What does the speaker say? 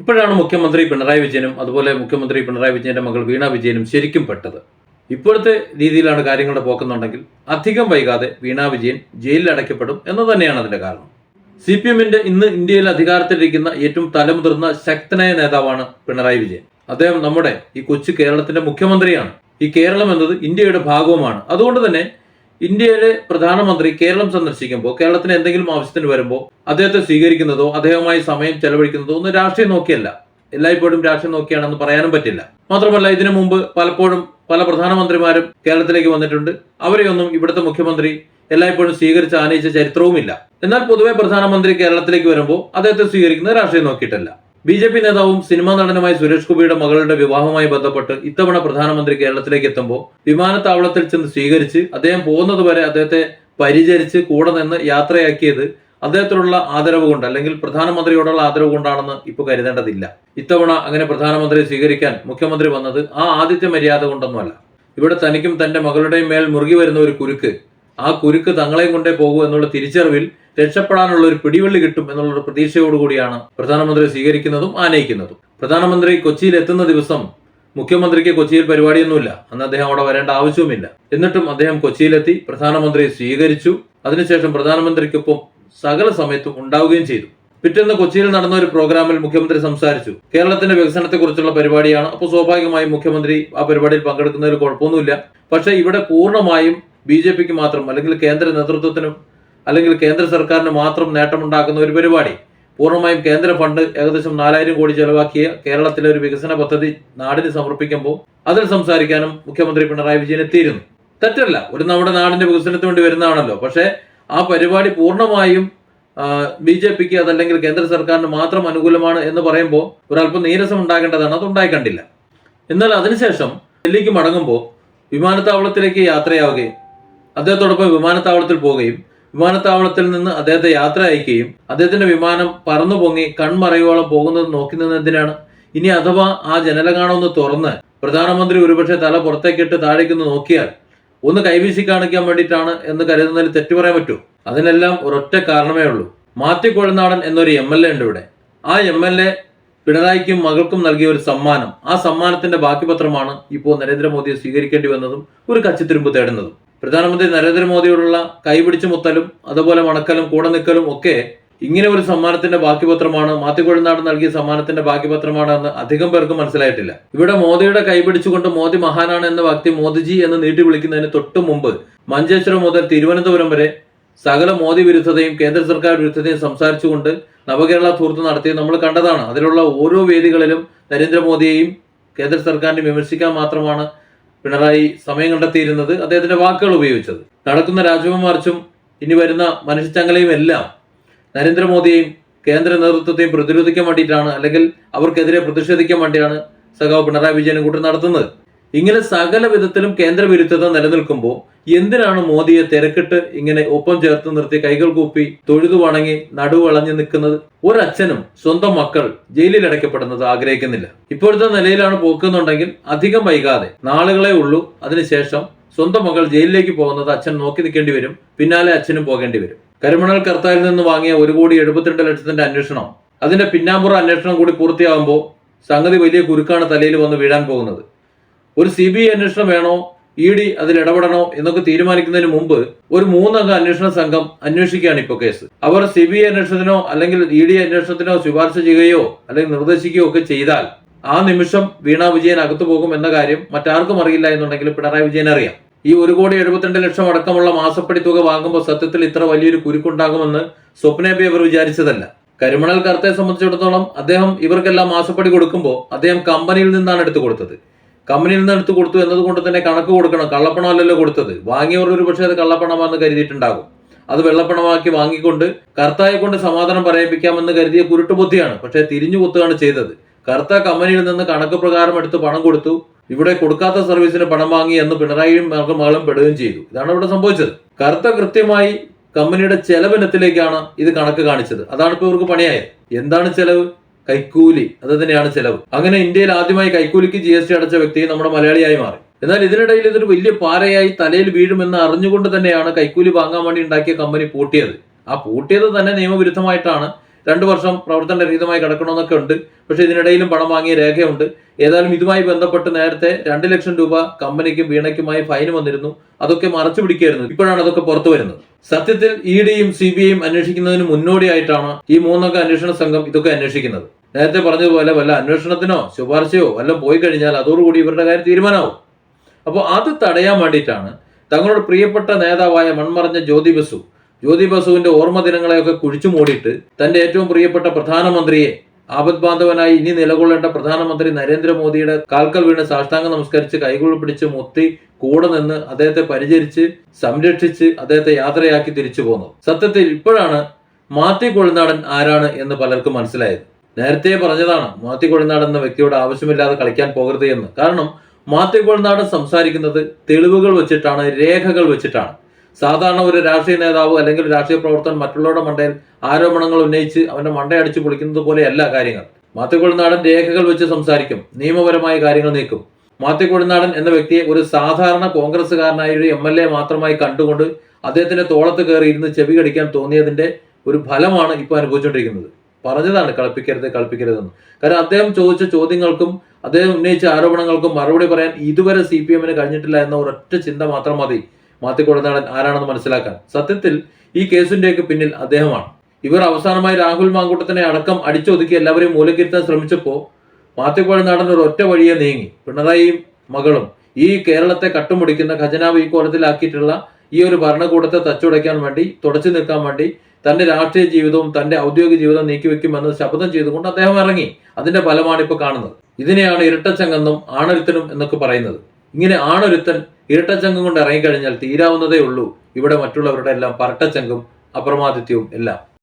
ഇപ്പോഴാണ് മുഖ്യമന്ത്രി പിണറായി വിജയനും അതുപോലെ മുഖ്യമന്ത്രി പിണറായി വിജയന്റെ മകൾ വീണ വിജയനും ശരിക്കും പെട്ടത്. ഇപ്പോഴത്തെ രീതിയിലാണ് കാര്യങ്ങളുടെ പോക്കുന്നുണ്ടെങ്കിൽ അധികം വൈകാതെ വീണ വിജയൻ ജയിലിൽ അടയ്ക്കപ്പെടും എന്ന് തന്നെയാണ് അതിന്റെ കാരണം. സി പി എമ്മിന്റെ ഇന്ന് ഇന്ത്യയിൽ അധികാരത്തിലിരിക്കുന്ന ഏറ്റവും തലമുതിർന്ന ശക്തനായ നേതാവാണ് പിണറായി വിജയൻ. അദ്ദേഹം നമ്മുടെ ഈ കൊച്ചു കേരളത്തിന്റെ മുഖ്യമന്ത്രിയാണ്. ഈ കേരളം എന്നത് ഇന്ത്യയുടെ ഭാഗവുമാണ്. അതുകൊണ്ട് തന്നെ ഇന്ത്യയിലെ പ്രധാനമന്ത്രി കേരളം സന്ദർശിക്കുമ്പോൾ കേരളത്തിന് എന്തെങ്കിലും ആവശ്യത്തിന് വരുമ്പോൾ അദ്ദേഹത്തെ സ്വീകരിക്കുന്നതോ അദ്ദേഹവുമായി സമയം ചെലവഴിക്കുന്നതോ ഒന്നും രാഷ്ട്രീയം നോക്കിയല്ല. എല്ലായ്പ്പോഴും രാഷ്ട്രീയം നോക്കിയാണെന്ന് പറയാനും പറ്റില്ല. മാത്രമല്ല ഇതിനു മുമ്പ് പലപ്പോഴും പല പ്രധാനമന്ത്രിമാരും കേരളത്തിലേക്ക് വന്നിട്ടുണ്ട്. അവരെയൊന്നും ഇവിടുത്തെ മുഖ്യമന്ത്രി എല്ലായ്പ്പോഴും സ്വീകരിച്ച് ആനയിച്ച ചരിത്രവുമില്ല. എന്നാൽ പൊതുവെ പ്രധാനമന്ത്രി കേരളത്തിലേക്ക് വരുമ്പോൾ അദ്ദേഹത്തെ സ്വീകരിക്കുന്നത് രാഷ്ട്രീയം നോക്കിയിട്ടല്ല. ബി ജെ പി നേതാവും സിനിമാ നടനുമായ സുരേഷ് ഗോപിയുടെ മകളുടെ വിവാഹവുമായി ബന്ധപ്പെട്ട് ഇത്തവണ പ്രധാനമന്ത്രി കേരളത്തിലേക്ക് എത്തുമ്പോൾ വിമാനത്താവളത്തിൽ ചെന്ന് സ്വീകരിച്ച് അദ്ദേഹം പോകുന്നത് വരെ അദ്ദേഹത്തെ പരിചരിച്ച് കൂടെ നിന്ന് യാത്രയാക്കിയത് അദ്ദേഹത്തിനുള്ള ആദരവ് കൊണ്ട് അല്ലെങ്കിൽ പ്രധാനമന്ത്രിയോടുള്ള ആദരവ് കൊണ്ടാണെന്ന് ഇപ്പോൾ കരുതേണ്ടതില്ല. ഇത്തവണ അങ്ങനെ പ്രധാനമന്ത്രിയെ സ്വീകരിക്കാൻ മുഖ്യമന്ത്രി വന്നത് ആ ആദ്യത്തെ മര്യാദ കൊണ്ടൊന്നുമല്ല. ഇവിടെ തനിക്കും തന്റെ മകളുടെയും മേൽ മുറുകി വരുന്ന ഒരു കുരുക്ക് ആ കുരുക്ക് തങ്ങളെയും കൊണ്ടേ പോകൂ എന്നുള്ള തിരിച്ചറിവിൽ രക്ഷപ്പെടാനുള്ള ഒരു പിടിവള്ളി കിട്ടും എന്നുള്ള പ്രതീക്ഷയോടുകൂടിയാണ് പ്രധാനമന്ത്രി സ്വീകരിക്കുന്നതും ആനയിക്കുന്നതും. പ്രധാനമന്ത്രി കൊച്ചിയിൽ എത്തുന്ന ദിവസം മുഖ്യമന്ത്രിക്ക് കൊച്ചിയിൽ പരിപാടിയൊന്നുമില്ല. അന്ന് അദ്ദേഹം അവിടെ വരേണ്ട ആവശ്യവുമില്ല. എന്നിട്ടും അദ്ദേഹം കൊച്ചിയിലെത്തി പ്രധാനമന്ത്രി സ്വീകരിച്ചു. അതിനുശേഷം പ്രധാനമന്ത്രിക്കൊപ്പം സകല സമയത്തും ഉണ്ടാവുകയും ചെയ്തു. പിറ്റേന്ന് കൊച്ചിയിൽ നടന്ന ഒരു പ്രോഗ്രാമിൽ മുഖ്യമന്ത്രി സംസാരിച്ചു. കേരളത്തിന്റെ വികസനത്തെക്കുറിച്ചുള്ള പരിപാടിയാണ്. അപ്പോൾ സ്വാഭാവികമായും മുഖ്യമന്ത്രി ആ പരിപാടിയിൽ പങ്കെടുക്കുന്നതിൽ കുഴപ്പമൊന്നുമില്ല. പക്ഷേ ഇവിടെ പൂർണമായും ബി ജെ പിക്ക് മാത്രം അല്ലെങ്കിൽ കേന്ദ്ര നേതൃത്വത്തിനും അല്ലെങ്കിൽ കേന്ദ്ര സർക്കാരിന് മാത്രം നേട്ടമുണ്ടാക്കുന്ന ഒരു പരിപാടി. പൂർണമായും കേന്ദ്ര ഫണ്ട് ഏകദേശം നാലായിരം കോടി ചെലവാക്കിയ കേരളത്തിലെ ഒരു വികസന പദ്ധതി നാടിന് സമർപ്പിക്കുമ്പോൾ അതിൽ സംസാരിക്കാനും മുഖ്യമന്ത്രി പിണറായി വിജയൻ എത്തിയിരുന്നു. തെറ്റല്ല ഒരു നമ്മുടെ നാടിന്റെ വികസനത്തിന് വേണ്ടി വരുന്നതാണല്ലോ. പക്ഷേ ആ പരിപാടി പൂർണമായും ബി ജെ പിക്ക് അതല്ലെങ്കിൽ കേന്ദ്ര സർക്കാരിന് മാത്രം അനുകൂലമാണ് എന്ന് പറയുമ്പോൾ ഒരല്പം നീരസം ഉണ്ടാകേണ്ടതാണ്. അത് ഉണ്ടായി കണ്ടില്ല. എന്നാൽ അതിനുശേഷം ഡൽഹിക്ക് മടങ്ങുമ്പോൾ വിമാനത്താവളത്തിലേക്ക് യാത്രയാവുകയും അദ്ദേഹത്തോടൊപ്പം വിമാനത്താവളത്തിൽ പോവുകയും വിമാനത്താവളത്തിൽ നിന്ന് അദ്ദേഹത്തെ യാത്ര അയക്കുകയും അദ്ദേഹത്തിന്റെ വിമാനം പറന്നു പൊങ്ങി കൺമറയോളം പോകുന്നത് നോക്കി ഇനി അഥവാ ആ ജനല കാണൊന്ന് തുറന്ന് പ്രധാനമന്ത്രി ഒരുപക്ഷെ തല പുറത്തേക്കിട്ട് താഴേക്കൊന്ന് നോക്കിയാൽ ഒന്ന് കൈവീശി കാണിക്കാൻ വേണ്ടിയിട്ടാണ് എന്ന് കരുതുന്നതിൽ തെറ്റു പറയാൻ പറ്റൂ. അതിനെല്ലാം ഒരൊറ്റ കാരണമേ ഉള്ളൂ. മാത്യു കുഴനാടൻ എന്നൊരു എം എൽ എ ഉണ്ട് ഇവിടെ. ആ എം എൽ എ പിണറായിക്കും മകൾക്കും നൽകിയ ഒരു സമ്മാനം. ആ സമ്മാനത്തിന്റെ ബാക്കി പത്രമാണ് ഇപ്പോൾ നരേന്ദ്രമോദിയെ സ്വീകരിക്കേണ്ടി വന്നതും ഒരു കച്ചിത്തിരുമ്പ് തേടുന്നതും. പ്രധാനമന്ത്രി നരേന്ദ്രമോദിയോടുള്ള കൈപിടിച്ചു മുത്തലും അതുപോലെ മണക്കലും കൂടെ നിൽക്കലും ഒക്കെ ഇങ്ങനെ ഒരു സമ്മാനത്തിന്റെ ബാക്കി പത്രമാണ് മാത്യു കൊഴുനാട് നൽകിയ സമ്മാനത്തിന്റെ ബാക്കി പത്രമാണ് എന്ന് അധികം പേർക്ക് മനസ്സിലായിട്ടില്ല. ഇവിടെ മോദിയുടെ കൈപിടിച്ചുകൊണ്ട് മോദി മഹാനാണ് എന്ന വ്യക്തി മോദിജി എന്ന് നീട്ടി വിളിക്കുന്നതിന് തൊട്ടു മുമ്പ് മഞ്ചേശ്വരം മുതൽ തിരുവനന്തപുരം വരെ സകല മോദി വിരുദ്ധതയും കേന്ദ്ര സർക്കാർ വിരുദ്ധതയും സംസാരിച്ചുകൊണ്ട് നവകേരള ടൂർത്ത് നടത്തിയത് നമ്മൾ കണ്ടതാണ്. അതിലുള്ള ഓരോ വേദികളിലും നരേന്ദ്രമോദിയെയും കേന്ദ്ര സർക്കാരിനെ വിമർശിക്കാൻ മാത്രമാണ് പിണറായി സമയം കണ്ടെത്തിയിരുന്നത് അദ്ദേഹത്തിന്റെ വാക്കുകൾ ഉപയോഗിച്ചത്. നടക്കുന്ന രാജ്ഭവൻ മാർച്ചും ഇനി വരുന്ന മനുഷ്യച്ചങ്ങലയും എല്ലാം നരേന്ദ്രമോദിയെയും കേന്ദ്ര നേതൃത്വത്തെയും പ്രതിരോധിക്കാൻ വേണ്ടിയിട്ടാണ് അല്ലെങ്കിൽ അവർക്കെതിരെ പ്രതിഷേധിക്കാൻ വേണ്ടിയാണ് സഖാവ് പിണറായി വിജയനും കൂട്ടം നടത്തുന്നത്. ഇങ്ങനെ സകല വിധത്തിലും കേന്ദ്ര വിരുദ്ധത നിലനിൽക്കുമ്പോൾ എന്തിനാണ് മോദിയെ തിരക്കിട്ട് ഇങ്ങനെ ഒപ്പം ചേർത്ത് നിർത്തി കൈകൾ കൂപ്പി തൊഴുതു വണങ്ങി നടുവളഞ്ഞു നിൽക്കുന്നത്? ഒരച്ഛനും സ്വന്തം മക്കൾ ജയിലിൽ അടയ്ക്കപ്പെടുന്നത് ആഗ്രഹിക്കുന്നില്ല. ഇപ്പോഴത്തെ നിലയിലാണ് പോക്കുന്നുണ്ടെങ്കിൽ അധികം വൈകാതെ നാളുകളെ ഉള്ളൂ. അതിനുശേഷം സ്വന്തം മകൾ ജയിലിലേക്ക് പോകുന്നത് അച്ഛൻ നോക്കി നിൽക്കേണ്ടി വരും. പിന്നാലെ അച്ഛനും പോകേണ്ടി വരും. കരിമണൽ കർത്താരിൽ നിന്ന് വാങ്ങിയ ഒരു കോടി എഴുപത്തിരണ്ട് ലക്ഷത്തിന്റെ അന്വേഷണം. അതിന്റെ പിന്നാമ്പുറ അന്വേഷണം കൂടി പൂർത്തിയാകുമ്പോൾ സംഗതി വലിയ കുരുക്കാണ് തലയിൽ വന്ന് വീഴാൻ പോകുന്നത്. ഒരു സി ബി ഐ അന്വേഷണം വേണോ? ഇ ഡി അതിൽ ഇടപെടണോ എന്നൊക്കെ തീരുമാനിക്കുന്നതിന് മുമ്പ് ഒരു മൂന്നംഗ അന്വേഷണ സംഘം അന്വേഷിക്കുകയാണ് ഇപ്പോൾ കേസ്. അവർ സി ബി ഐ അന്വേഷണത്തിനോ അല്ലെങ്കിൽ ഇ ഡി അന്വേഷണത്തിനോ ശുപാർശ ചെയ്യുകയോ അല്ലെങ്കിൽ നിർദ്ദേശിക്കുകയോ ഒക്കെ ചെയ്താൽ ആ നിമിഷം വീണ വിജയൻ അകത്തു പോകും എന്ന കാര്യം മറ്റാർക്കും അറിയില്ല എന്നുണ്ടെങ്കിൽ പിണറായി വിജയൻ അറിയാം. ഈ ഒരു കോടി എഴുപത്തിരണ്ട് ലക്ഷം അടക്കമുള്ള മാസപ്പടി തുക വാങ്ങുമ്പോൾ സത്യത്തിൽ ഇത്ര വലിയൊരു കുരുക്കുണ്ടാകുമെന്ന് സ്വപ്നേബി അവർ വിചാരിച്ചതല്ല. കരിമണൽ കർത്തയെ സംബന്ധിച്ചിടത്തോളം അദ്ദേഹം ഇവർക്കെല്ലാം മാസപ്പടി കൊടുക്കുമ്പോൾ അദ്ദേഹം കമ്പനിയിൽ നിന്നാണ് എടുത്തു കൊടുത്തത്. കമ്പനിയിൽ നിന്ന് എടുത്തു കൊടുത്തു എന്നതുകൊണ്ട് തന്നെ കണക്ക് കൊടുക്കണം. കള്ളപ്പണമല്ലല്ലോ കൊടുത്തത്. വാങ്ങിയവർ ഒരു പക്ഷേ അത് കള്ളപ്പണമാണെന്ന് കരുതിയിട്ടുണ്ടാകും. അത് വെള്ളപ്പണമാക്കി വാങ്ങിക്കൊണ്ട് കർത്തായെ കൊണ്ട് സമാധാനം പറയിപ്പിക്കാമെന്ന് കരുതിയ കുരുട്ടുബുദ്ധിയാണ്. പക്ഷേ തിരിഞ്ഞു കുത്തുകയാണ് ചെയ്തത്. കർത്ത കമ്പനിയിൽ നിന്ന് കണക്ക് പ്രകാരം എടുത്ത് പണം കൊടുത്തു. ഇവിടെ കൊടുക്കാത്ത സർവീസിന് പണം വാങ്ങി എന്ന് പിണറായിയും മകളും പെടുകയും ചെയ്തു. ഇതാണ് ഇവിടെ സംഭവിച്ചത്. കർത്ത കൃത്യമായി കമ്പനിയുടെ ചെലവിനത്തിലേക്കാണ് ഇത് കണക്ക് കാണിച്ചത്. അതാണ് ഇപ്പോൾ ഇവർക്ക് പണിയായത്. എന്താണ് ചെലവ്? കൈക്കൂലി അത് തന്നെയാണ് ചെലവ്. അങ്ങനെ ഇന്ത്യയിൽ ആദ്യമായി കൈക്കൂലിക്ക് ജി എസ് ടി അടച്ച വ്യക്തി നമ്മുടെ മലയാളിയായി മാറി. എന്നാൽ ഇതിനിടയിൽ ഇതൊരു വലിയ പാരയായി തലയിൽ വീഴുമെന്ന് അറിഞ്ഞുകൊണ്ട് തന്നെയാണ് കൈക്കൂലി വാങ്ങാൻ വേണ്ടി ഉണ്ടാക്കിയ കമ്പനി പൂട്ടിയത്. ആ പൂട്ടിയത് തന്നെ നിയമവിരുദ്ധമായിട്ടാണ്. രണ്ടു വർഷം പ്രവർത്തനരഹിതമായി കിടക്കണമെന്നൊക്കെ ഉണ്ട്. പക്ഷെ ഇതിനിടയിലും പണം വാങ്ങിയ രേഖയുണ്ട്. ഏതായാലും ഇതുമായി ബന്ധപ്പെട്ട് നേരത്തെ രണ്ട് ലക്ഷം രൂപ കമ്പനിക്കും വീണയ്ക്കുമായി ഫൈൻ വന്നിരുന്നു. അതൊക്കെ മറച്ചു പിടിക്കുകയായിരുന്നു. ഇപ്പോഴാണ് അതൊക്കെ പുറത്തു വരുന്നത്. സത്യത്തിൽ ഇ ഡിയും സി ബി ഐയും അന്വേഷിക്കുന്നതിന് മുന്നോടിയായിട്ടാണ് ഈ മൂന്നൊക്കെ അന്വേഷണ സംഘം ഇതൊക്കെ അന്വേഷിക്കുന്നത്. നേരത്തെ പറഞ്ഞതുപോലെ വല്ല അന്വേഷണത്തിനോ ശുപാർശയോ വല്ല പോയി കഴിഞ്ഞാൽ അതോടുകൂടി ഇവരുടെ കാര്യം തീരുമാനമാവും. അപ്പോൾ അത് തടയാൻ വേണ്ടിയിട്ടാണ് തങ്ങളുടെ പ്രിയപ്പെട്ട നേതാവായ മൺമറഞ്ഞ ജ്യോതി ബസു. ജ്യോതി ബസുവിന്റെ ഓർമ്മ ദിനങ്ങളെയൊക്കെ കുഴിച്ചു മൂടിയിട്ട് തന്റെ ഏറ്റവും പ്രിയപ്പെട്ട പ്രധാനമന്ത്രിയെ ആപദ്ബാന്ധവനായി ഇനി നിലകൊള്ളേണ്ട പ്രധാനമന്ത്രി നരേന്ദ്രമോദിയുടെ കാൽക്കൽ വീണ് സാഷ്ടാംഗം നമസ്കരിച്ച് കൈകൾ പിടിച്ച് മുത്തി കൂടെ നിന്ന് അദ്ദേഹത്തെ പരിചരിച്ച് സംരക്ഷിച്ച് അദ്ദേഹത്തെ യാത്രയാക്കി തിരിച്ചു പോന്നു. സത്യത്തിൽ ഇപ്പോഴാണ് മാത്യു കൊഴുനാടൻ ആരാണ് എന്ന് പലർക്കും മനസ്സിലായത്. നേരത്തെ പറഞ്ഞതാണ് മാത്യു കൊഴുനാടൻ എന്ന വ്യക്തിയോട് ആവശ്യമില്ലാതെ കളിക്കാൻ പോകരുത് എന്ന്. കാരണം മാത്യു കൊഴുനാടൻ സംസാരിക്കുന്നത് തെളിവുകൾ വെച്ചിട്ടാണ് രേഖകൾ വെച്ചിട്ടാണ്. സാധാരണ ഒരു രാഷ്ട്രീയ നേതാവ് അല്ലെങ്കിൽ രാഷ്ട്രീയ പ്രവർത്തകൻ മറ്റുള്ളവരുടെ മണ്ടയിൽ ആരോപണങ്ങൾ ഉന്നയിച്ച് അവന്റെ മണ്ടയടിച്ച് പൊളിക്കുന്നത് പോലെയല്ല കാര്യങ്ങൾ. മാത്തിക്കുഴിനാടൻ രേഖകൾ വെച്ച് സംസാരിക്കും. നിയമപരമായ കാര്യങ്ങൾ നീക്കും. മാത്തിക്കുഴിനാടൻ എന്ന വ്യക്തിയെ ഒരു സാധാരണ കോൺഗ്രസ്സുകാരനായ ഒരു എം എൽ എ മാത്രമായി കണ്ടുകൊണ്ട് അദ്ദേഹത്തിന്റെ തോളത്ത് കയറി ഇരുന്ന് ചെവി കടിക്കാൻ തോന്നിയതിന്റെ ഒരു ഫലമാണ് ഇപ്പോൾ അനുഭവിച്ചുകൊണ്ടിരിക്കുന്നത്. പറഞ്ഞതാണ് കളിപ്പിക്കരുത് കളിപ്പിക്കരുതെന്ന്. കാരണം അദ്ദേഹം ചോദിച്ച ചോദ്യങ്ങൾക്കും അദ്ദേഹം ഉന്നയിച്ച ആരോപണങ്ങൾക്കും മറുപടി പറയാൻ ഇതുവരെ സി പി എമ്മിന് കഴിഞ്ഞിട്ടില്ല എന്ന ഒരൊറ്റ ചിന്ത മാത്രം മതി. മാത്യു കൊഴുനാടൻ ആരാണെന്ന് മനസ്സിലാക്കാൻ. സത്യത്തിൽ ഈ കേസിന്റെയൊക്കെ പിന്നിൽ അദ്ദേഹമാണ്. ഇവർ അവസാനമായി രാഹുൽ മാങ്കൂട്ടത്തിനെ അടക്കം അടിച്ചൊതുക്കി എല്ലാവരെയും മൂലക്കിരുത്താൻ ശ്രമിച്ചപ്പോൾ മാത്യു കൊഴുനാടൻ ഒരു ഒറ്റ വഴിയെ നീങ്ങി. പിണറായിയും മകളും ഈ കേരളത്തെ കട്ടുമുടിക്കുന്ന ഖജനാവ് ഈ കോലത്തിലാക്കിയിട്ടുള്ള ഈ ഒരു ഭരണകൂടത്തെ തച്ചുടയ്ക്കാൻ വേണ്ടി തുടച്ചു നിൽക്കാൻ വേണ്ടി തന്റെ രാഷ്ട്രീയ ജീവിതവും തന്റെ ഔദ്യോഗിക ജീവിതവും നീക്കിവെക്കുമെന്ന് ശപഥം ചെയ്തുകൊണ്ട് അദ്ദേഹം ഇറങ്ങി. അതിന്റെ ഫലമാണ് ഇപ്പോൾ കാണുന്നത്. ഇതിനെയാണ് ഇരട്ടച്ചങ്ങെന്നും ആണൊരുത്തനും എന്നൊക്കെ പറയുന്നത്. ഇങ്ങനെ ആണൊരുത്തൻ ഇരട്ടച്ചങ്കം കൊണ്ട് ഇറങ്ങിക്കഴിഞ്ഞാൽ തീരാവുന്നതേ ഉള്ളൂ. ഇവിടെ മറ്റുള്ളവരുടെ എല്ലാം പരട്ടച്ചങ്കും അപ്രമാദിത്യവും എല്ലാം.